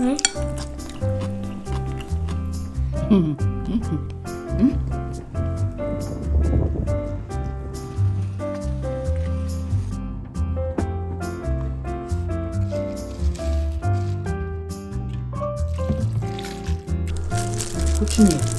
응? 고추잎.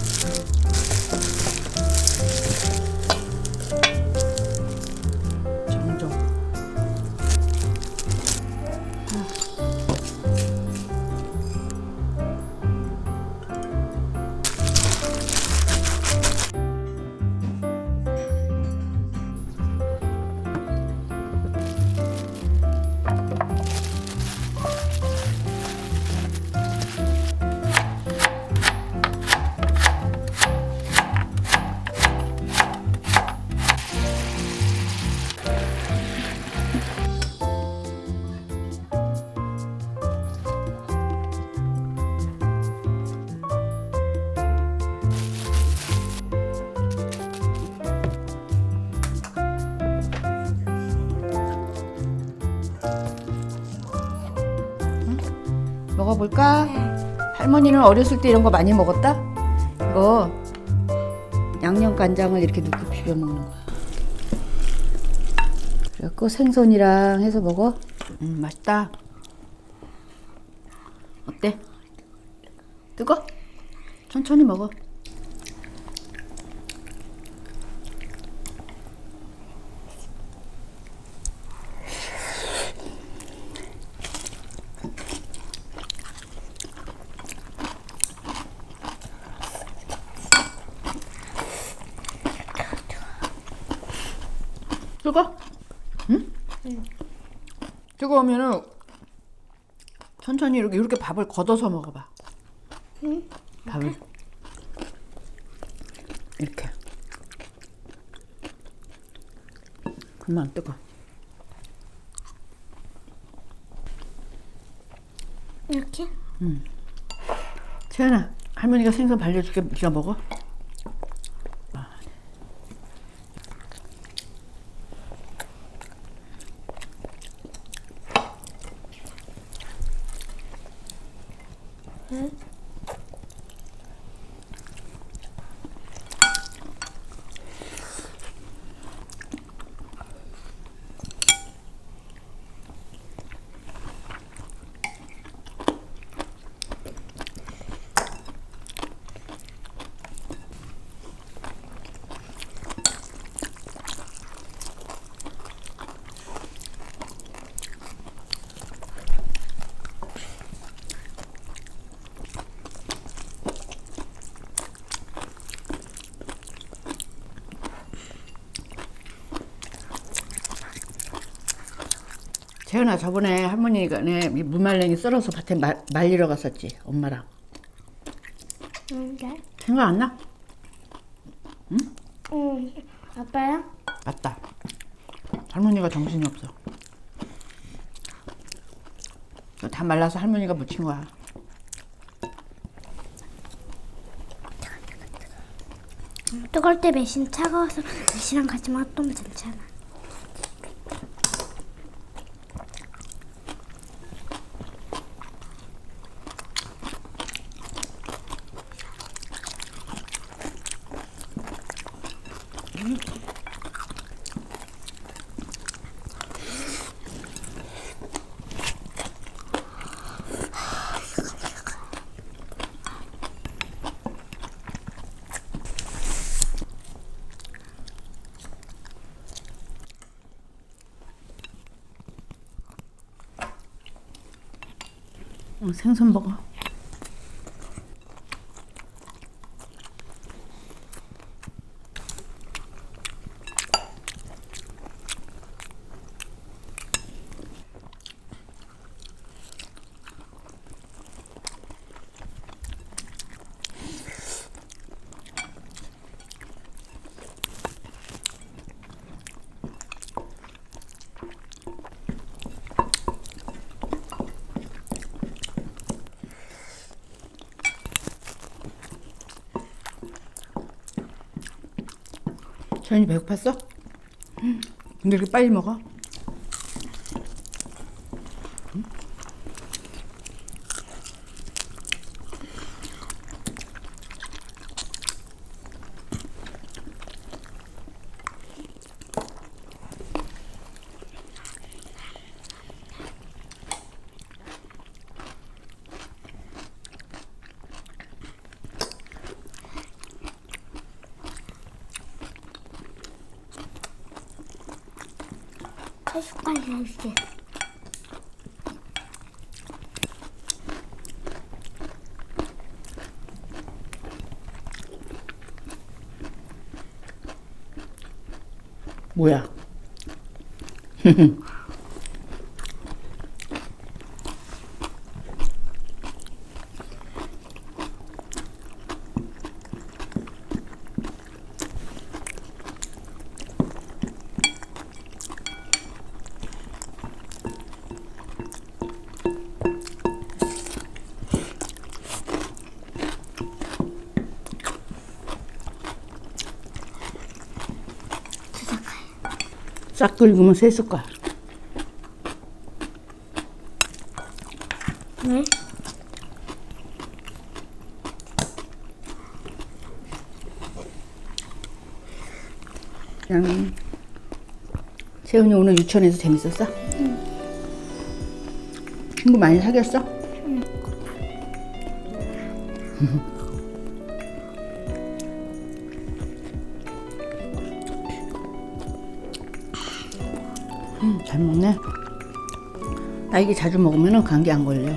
먹어볼까? 할머니는 어렸을 때 이런 거 많이 먹었다? 이거 양념 간장을 이렇게 넣고 비벼 먹는 거야. 그래갖고 생선이랑 해서 먹어. 음, 맛있다. 어때? 뜨거? 천천히 먹어. 뜨거? 응? 뜨거우면은 천천히 이렇게 이렇게 밥을 걷어서 먹어봐. 응? 밥을 이렇게. 그만 뜨거. 이렇게? 채연아, 할머니가 생선 발려줄게. 네가 먹어. 응? 채연아, 저번에 할머니가 네, 이 무말랭이 썰어서 밭에 말, 말리러 갔었지, 엄마랑. 응, 네. 생각 안 나? 응. 아빠야? 맞다. 할머니가 정신이 없어. 다 말라서 할머니가 묻힌 거야. 뜨거울 때 매신 차가워서 매시랑 같이 맛보면 괜찮아. 생선 먹어. 전이 배고팠어? 근데 이렇게 빨리 먹어? 한 숟갈 넣을게. 뭐야? 싹 긁으면 세 숟갈. 왜? 그냥 세훈이 오늘 유치원에서 재밌었어? 친구 많이 사귀었어? 음, 잘 먹네. 딸기 자주 먹으면 감기 안 걸려.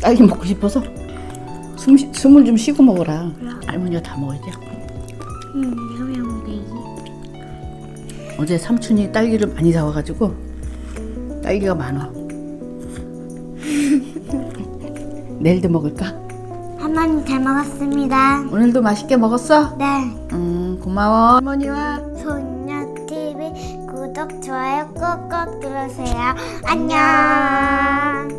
딸기 먹고 싶어서 숨, 쉬- 숨을 좀 쉬고 먹어라. 할머니가 다 먹어야지. 응, 이거면 먹기. 어제 삼촌이 딸기를 많이 사와가지고 딸기가 많아. 내일도 먹을까? 할머니 잘 먹었습니다. 오늘도 맛있게 먹었어? 네. 음 고마워 할머니와 소녀 TV 구독 좋아요 꾹꾹 눌러주세요. 안녕.